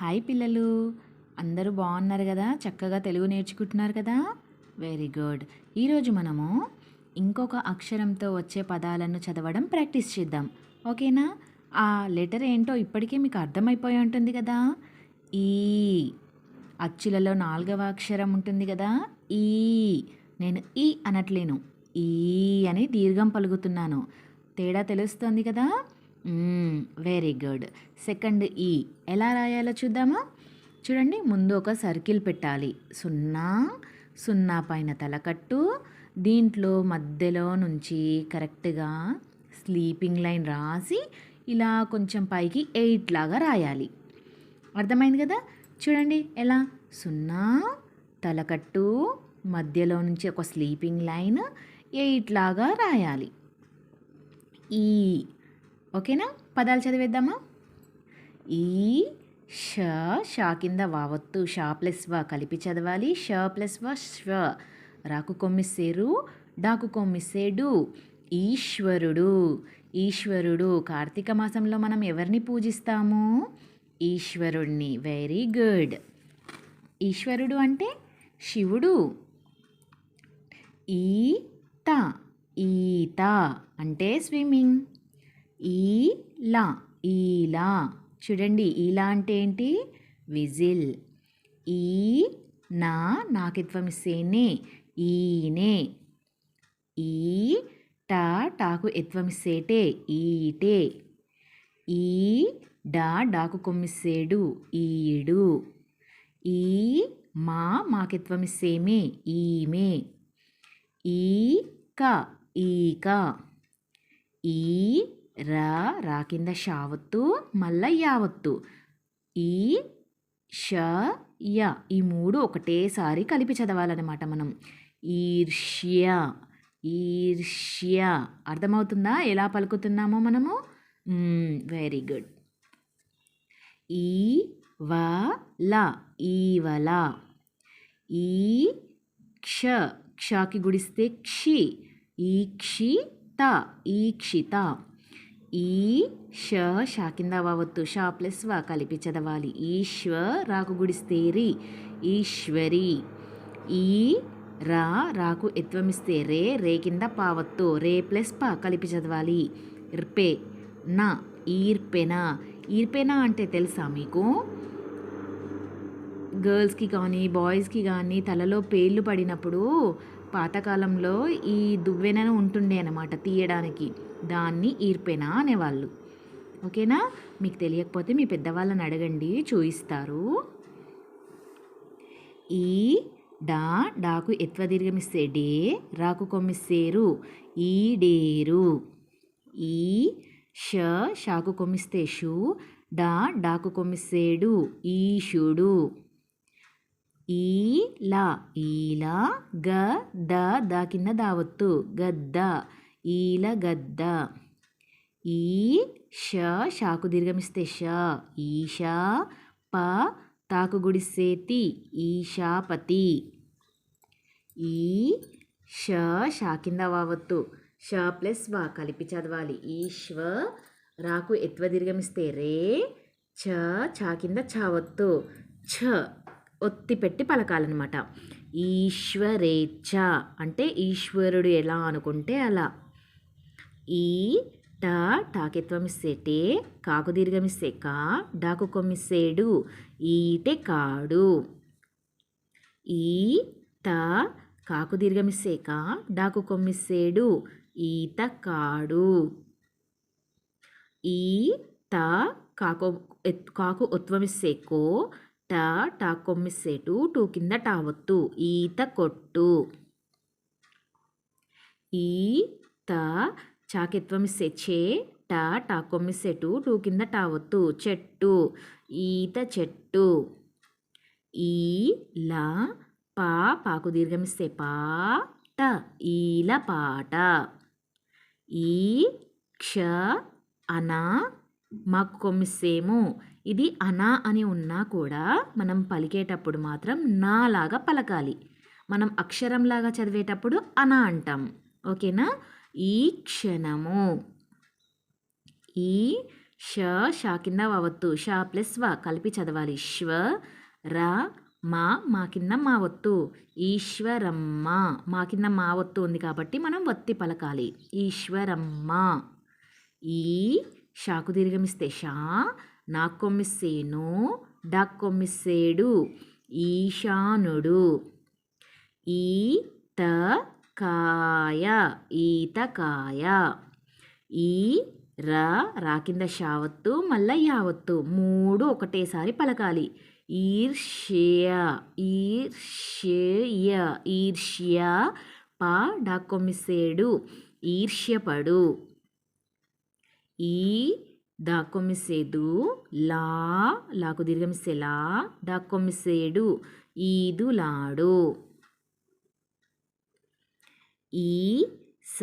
Hi పిల్లలు. అందరూ బాగున్నారు కదా? చక్కగా తెలుగు నేర్చుకుంటున్నారు కదా? వెరీ గుడ్ ఈరోజు మనము ఇంకొక అక్షరంతో వచ్చే పదాలను చదవడం ప్రాక్టీస్ చేద్దాం. ఓకేనా? ఆ లెటర్ ఏంటో ఇప్పటికే మీకు అర్థమైపోయి ఉంటుంది కదా? ఈ అచ్చులలో నాలుగవ అక్షరం ఉంటుంది కదా? ఈ. నేను ఈ అనట్లేను. ఈ అని దీర్ఘం పలుకుతున్నాను. తేడా తెలుస్తుంది కదా? వెరీ గుడ్ సెకండ్ ఈ ఎలా రాయాలో చూద్దామా? చూడండి ముందు ఒక సర్కిల్ పెట్టాలి. సున్నా సున్నా పైన తలకట్టు. దీంట్లో మధ్యలో నుంచి కరెక్ట్గా స్లీపింగ్ లైన్ రాసి ఇలా కొంచెం పైకి ఎయిట్ లాగా రాయాలి. అర్థమైంది కదా? చూడండి ఎలా? సున్నా తలకట్టు మధ్యలో నుంచి ఒక స్లీపింగ్ లైన్ ఎయిట్ లాగా రాయాలి. ఈ ఓకేనా? పదాలు చదివేద్దామా? ఈ ష షా కింద వావత్తు షా ప్లస్ వ కలిపి చదవాలి. ష ప్లస్ వ శ్వ. రాకు కొమ్మిసేరు డాకు కొమ్మిసేడు ఈశ్వరుడు. ఈశ్వరుడు కార్తీక మాసంలో మనం ఎవరిని పూజిస్తాము? ఈశ్వరుడిని వెరీ గుడ్ ఈశ్వరుడు అంటే శివుడు. ఈత. ఈత. అంటే స్విమ్మింగ్. ఈలా ఈలా. చూడండి ఈలా అంటే ఏంటి? విజిల్. ఈ నా నాకిత్వం ఇస్తేనే ఈనే. ఈ టా టాకు ఎత్వం ఇస్తేటే ఈటే. ఈ డా డాకు కొమ్మిసేడు ఈడు. ఈ మా మాకిత్వం ఇస్తేమే ఈమె. ఈ క ఈక ఈ రా రా కింద షావత్తు మళ్ళా యావత్తు. ఈ ష య ఈ మూడు ఒకటేసారి కలిపి చదవాలన్నమాట మనం. ఈర్ష్య ఈర్ష్య. అర్థమవుతుందా? ఎలా పలుకుతున్నామో మనము? Very good. ఈ వ ల ఈవల. ఈ క్ష క్షాకి గుడిస్తే క్షి ఈ ఈక్షిత ఈ ష షా కింద వావత్తు షా ప్లస్ వా కలిపి చదవాలి. ఈశ్వ రాకు గుడిస్తే రి ఈశ్వరి. ఈ రా రాకు ఎత్వమిస్తే రే రే కింద పావత్తు. రే ప్లస్ పా కలిపి చదవాలి. ఇర్పే నా ఈర్పెనా. ఈర్పెనా అంటే తెలుసా మీకు? గర్ల్స్కి కానీ బాయ్స్కి కానీ తలలో పేర్లు పడినప్పుడు పాతకాలంలో ఈ దువ్వెనను ఉంటుండే అనమాట తీయడానికి. దాన్ని ఈర్పెనా అనేవాళ్ళు. ఓకేనా? మీకు తెలియకపోతే మీ పెద్దవాళ్ళని అడగండి చూయిస్తారు. ఈ డా డాకు ఎత్వ దీర్ఘమిస్తే డే రాకు కొమ్మిస్తేరు ఈ డేరు. ఈ ష షాకు కొమ్మిస్తే షు డా డాకు కొమ్మిస్తేడు ఈషుడు ఈ లా ఈ ఈలా గ ద దా కింద దావత్తు గద్ద ఈల గద్ద ఈ ష షాకు దీర్ఘమిస్తే ష. ఈషా ప తాకు గుడిసేతి ఈషాపతి. ఈ ష షా కింద వావత్తు. ష ప్లస్ వా కలిపి చదవాలి. ఈశ్వ రాకు ఎత్వ దీర్ఘమిస్తే రే. చ చా కింద చావత్తు ఛ ఒత్తి పెట్టి పలకాలన్నమాట. ఈశ్వరేచ్ఛ. అంటే ఈశ్వరుడు ఎలా అనుకుంటే అలా. ఈ టా టాకెత్వం ఇస్తేటే కాకు దీర్ఘమిస్తే కా డాకు కొమ్మిస్తేడు ఈటే కాడు. ఈ త కాకు దీర్ఘమిస్తే కా డాకు కొమ్మిస్తేడు ఈత కాడు. ఈ త కాకు కాకు ఉత్వమిస్తే కో టా టా కొమ్మిసేటు టూ కింద టావత్తు ఈత కొట్టు. ఈ త చాకెత్వమిస్తే చే టా టా కొమ్మిసేటు టూ కింద టావత్తు చెట్టు ఈత చెట్టు. ఈ లా పా పాకు దీర్ఘమిస్తే ట ఈల పాట. ఈ క్ష అనా మాకు కొమ్మిసేము ఇది అనా అని ఉన్నా కూడా మనం పలికేటప్పుడు మాత్రం నాలాగా పలకాలి. మనం అక్షరంలాగా చదివేటప్పుడు అనా అంటాం. ఓకేనా? ఈ క్షణము. ఈ ష షా కింద వవత్తు. షా ప్లస్ వ కలిపి చదవాలి. శ్వ ర మా మా కింద మా వత్తు. ఈశ్వరమ్మ మా కింద మా వత్తు ఉంది కాబట్టి మనం వత్తి పలకాలి. ఈశ్వరమ్మ. ఈ షాకు దీర్ఘమిస్తే షా నాకు కొమ్మిస్సేను డాక్ కొమ్మిస్సేడు ఈశానుడు. ఈ త కాయ ఈతకాయ ఈ ర రా కింద షావత్తు మళ్ళా యావత్తు. మూడు ఒకటేసారి పలకాలి. ఈర్ష్య ఈర్ష్య ఈర్ష్య పా డాకొమిసేడు ఈర్ష్యపడు. ఈ దాకొమిసేదు లా లాకు దీర్ఘమిస్తే లా డాకొమ్మిసేడు ఈదులాడు ఈ స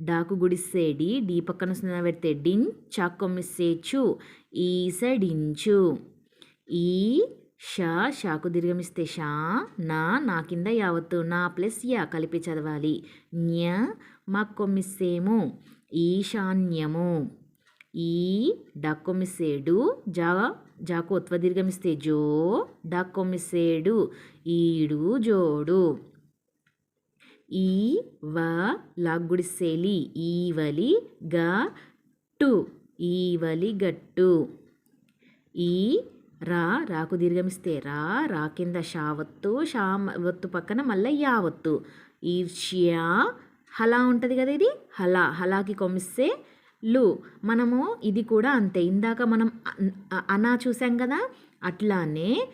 డాకు గుడిసేడి డీ పక్కన సున్నా పెడితే డింగ్ చాక్ కొమ్మిసేచు ఈసడించు ఈ షా షాకు దీర్ఘమిస్తే షా నా నా కింద యావత్తు నా ప్లస్ యా కలిపి చదవాలి. న్య మా కొమ్మిస్సేము ఈశాన్యము ఈ డక్కొమ్మిసేడు జా జాకు ఉత్వ దీర్ఘమిస్తే జో డక్కొమ్మిసేడు ఈడు జోడు ఈ వ లాగ్గుడిసేలి ఈవలి గ టు. ఈవలి గట్టు. ఈ రా రాకు దీర్ఘమిస్తే రా రా కింద షావత్తు షా వత్తు పక్కన మళ్ళీ యావత్తు ఈర్ష్యా హలా ఉంటుంది కదా ఇది? హలా హలాకి కొమ్మిస్తే లు. మనము ఇది కూడా అంతే. ఇందాక మనం అన్- అనా చూసాం కదా? అట్లానే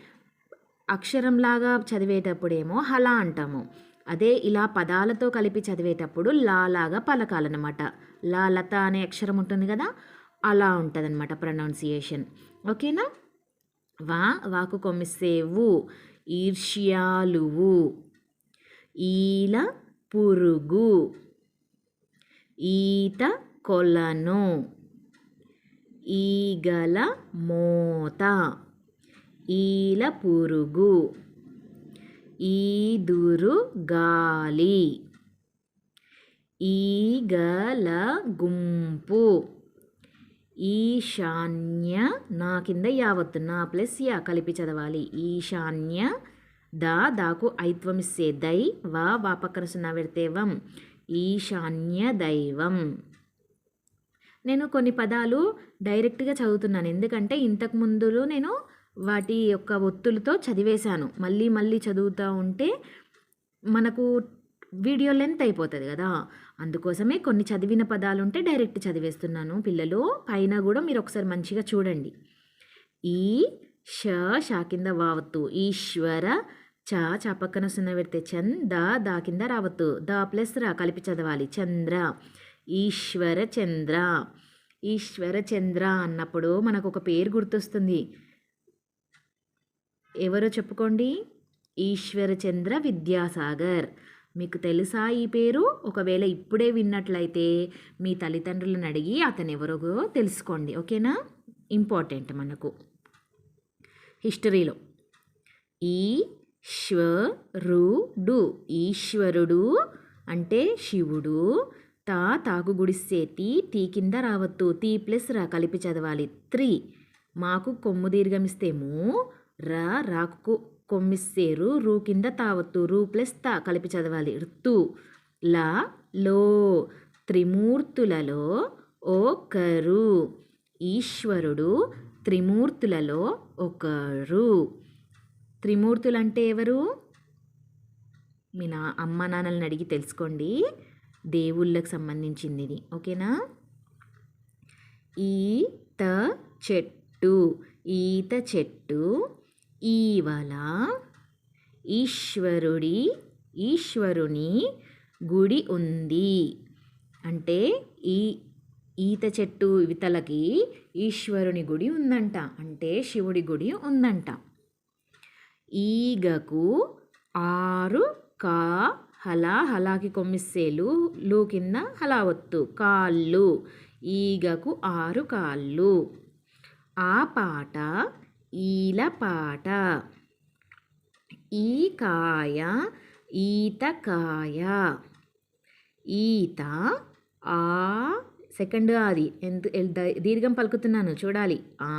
అక్షరంలాగా చదివేటప్పుడేమో హలా అంటాము. అదే ఇలా పదాలతో కలిపి చదివేటప్పుడు లాలాగా పలకాలన్నమాట. లా లత అనే అక్షరం ఉంటుంది కదా? అలా ఉంటుందన్నమాట ప్రొనౌన్సియేషన్. ఓకేనా? వా వాకు కొమ్మిసేవు ఈర్ష్యాలువు ఈల పురుగు ఈత కొలను ఈగల మోత ఈల పురుగు. ఈదురు గాలి. ఈగల గుంపు. ఈశాన్య నా కింద యావత్తు నా ప్లస్ యా కలిపి చదవాలి. ఈశాన్య దా దాకు ఐత్వమిస్తే దై వా వా పక్కన సున్నా పెడితే వం ఈశాన్య దైవం. నేను కొన్ని పదాలు డైరెక్ట్గా చదువుతున్నాను. ఎందుకంటే ఇంతకు ముందులో నేను వాటి యొక్క ఒత్తులతో చదివేశాను. మళ్ళీ మళ్ళీ చదువుతూ ఉంటే మనకు వీడియో లెంత్ అయిపోతుంది కదా. అందుకోసమే కొన్ని చదివిన పదాలు ఉంటే డైరెక్ట్ చదివేస్తున్నాను పిల్లలు. పైన కూడా మీరు ఒకసారి మంచిగా చూడండి. ఈ ష షా కింద వావత్తు. ఈశ్వర చ చా పక్కన సున్న పెడితే చంద దా కింద రావత్తు. దా ప్లస్ రా కలిపి చదవాలి. చంద్ర. ఈశ్వర చంద్ర. ఈశ్వర చంద్ర అన్నప్పుడు మనకు ఒక పేరు గుర్తొస్తుంది. ఎవరో చెప్పుకోండి? ఈశ్వరచంద్ర విద్యాసాగర్. మీకు తెలుసా ఈ పేరు? ఒకవేళ ఇప్పుడే విన్నట్లయితే మీ తల్లిదండ్రులను అడిగి అతను ఎవరో తెలుసుకోండి ఓకేనా? ఇంపార్టెంట్ మనకు. హిస్టరీలో. ఈశ్వరుడు ఈశ్వరుడు అంటే శివుడు. తా తాకు గుడిస్తే తీ తీ కింద రావద్దు తీ ప్లస్ రా కలిపి చదవాలి. త్రీ. మాకు కొమ్ము దీర్ఘమిస్తేమో రా రాకు కొమ్మిస్సేరు రూ కింద తావత్తు రూ ప్లస్ తా కలిపి చదవాలి. ఋతు లా లో. త్రిమూర్తులలో ఒకరు. ఈశ్వరుడు త్రిమూర్తులలో ఒకరు. త్రిమూర్తులు అంటే ఎవరు? మీ నా అమ్మ నాన్నలను అడిగి తెలుసుకోండి. దేవుళ్ళకు సంబంధించింది ఇది ఓకేనా? ఈత చెట్టు. ఈత చెట్టు. ఈవల ఈశ్వరుడి ఈశ్వరుని గుడి ఉంది. అంటే ఈ ఈత చెట్టు ఇవితలకి ఈశ్వరుని గుడి ఉందంట. అంటే శివుడి గుడి ఉందంట. ఈగకు ఆరు కా హలా హలాకి కొమ్మిస్సేలు లు కింద హలావత్తు కాళ్ళు. ఈగకు ఆరు కాళ్ళు. ఆ పాట ఈల పాట ఈ కాయ ఈత కాయ ఈత ఆ సెకండ్ అది ఎంత దీర్ఘం పలుకుతున్నాను చూడాలి. ఆ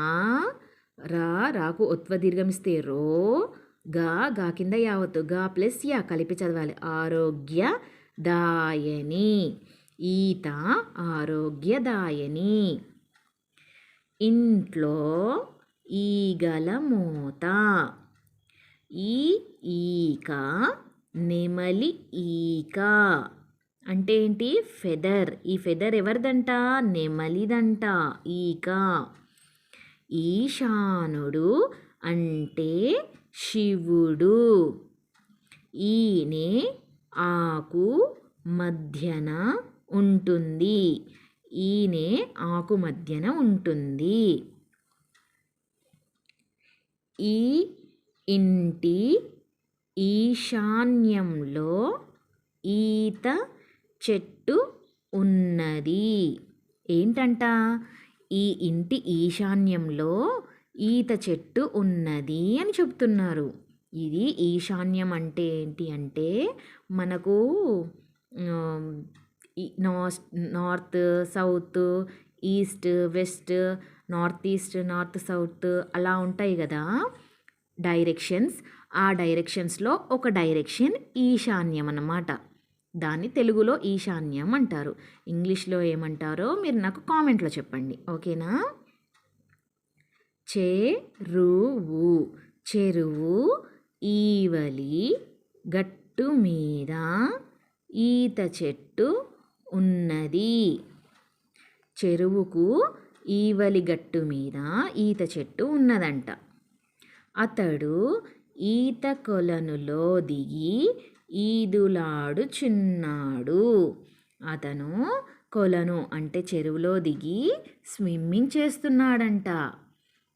రా రాకు ఒత్వ దీర్ఘం ఇస్తే రో గా గా కింద యావత్తు. గా ప్లస్ యా కలిపి చదవాలి. ఆరోగ్య దాయని. ఈత ఆరోగ్యదాయని ఇంట్లో ఈగల మూత. ఈ ఈక నెమలి ఈక. అంటే ఏంటి? ఫెదర్. ఈ ఫెదర్ ఎవరిదంట? నెమలిదంట. ఈక. ఈశానుడు అంటే శివుడు. ఈనే ఆకు మధ్యన ఉంటుంది. ఈనే ఆకు మధ్యన ఉంటుంది. ఈ ఇంటి ఈశాన్యంలో ఈత చెట్టు ఉన్నది. ఏంటంట? ఈ ఇంటి ఈశాన్యంలో ఈత చెట్టు ఉన్నది అని చెప్తున్నారు ఇది ఈశాన్యం అంటే ఏంటి అంటే మనకు north south east west north east north south అలా ఉంటాయి కదా డైరెక్షన్స్. ఆ డైరెక్షన్స్లో ఒక డైరెక్షన్ ఈశాన్యం అన్నమాట. దాన్ని తెలుగులో ఈశాన్యం అంటారు. ఇంగ్లీష్లో ఏమంటారో మీరు నాకు కామెంట్లో చెప్పండి. ఓకేనా? చెరువు చెరువు ఈవలి గట్టు మీద ఈత చెట్టు ఉన్నది. చెరువుకు ఈవలి గట్టు మీద ఈత చెట్టు ఉన్నదంట. అతడు ఈత కొలనులో దిగి ఈదులాడుచున్నాడు అతను కొలను అంటే చెరువులో దిగి స్విమ్మింగ్ చేస్తున్నాడంట.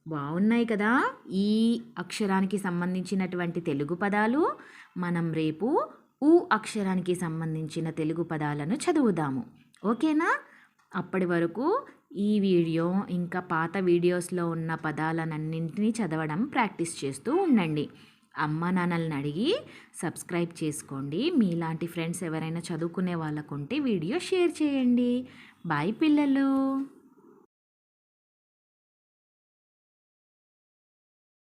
బాగున్నాయి కదా ఈ అక్షరానికి సంబంధించినటువంటి తెలుగు పదాలు. మనం రేపు ఊ అక్షరానికి సంబంధించిన తెలుగు పదాలను చదువుదాము. ఓకేనా? అప్పటి వరకు ఈ వీడియో ఇంకా పాత వీడియోస్లో ఉన్న పదాలనన్నింటినీ చదవడం ప్రాక్టీస్ చేస్తూ ఉండండి. అమ్మ నాన్నలను అడిగి సబ్స్క్రైబ్ చేసుకోండి. మీలాంటి ఫ్రెండ్స్ ఎవరైనా చదువుకునే వాళ్ళకుంటే వీడియో షేర్ చేయండి. బాయ్ పిల్లలు.